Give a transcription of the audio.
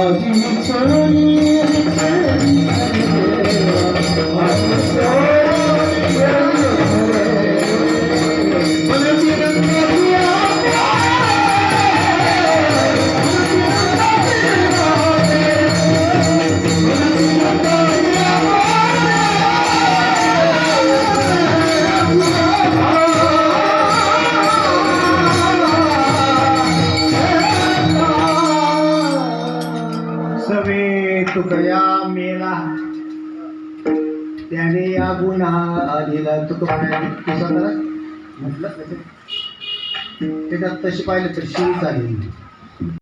Hadi çay सवे तुकया मेला. त्याने या गुन्हा दिला. तुकड्या म्हटलं त्याच्यात तशी पाहिलं तर शिव झाली.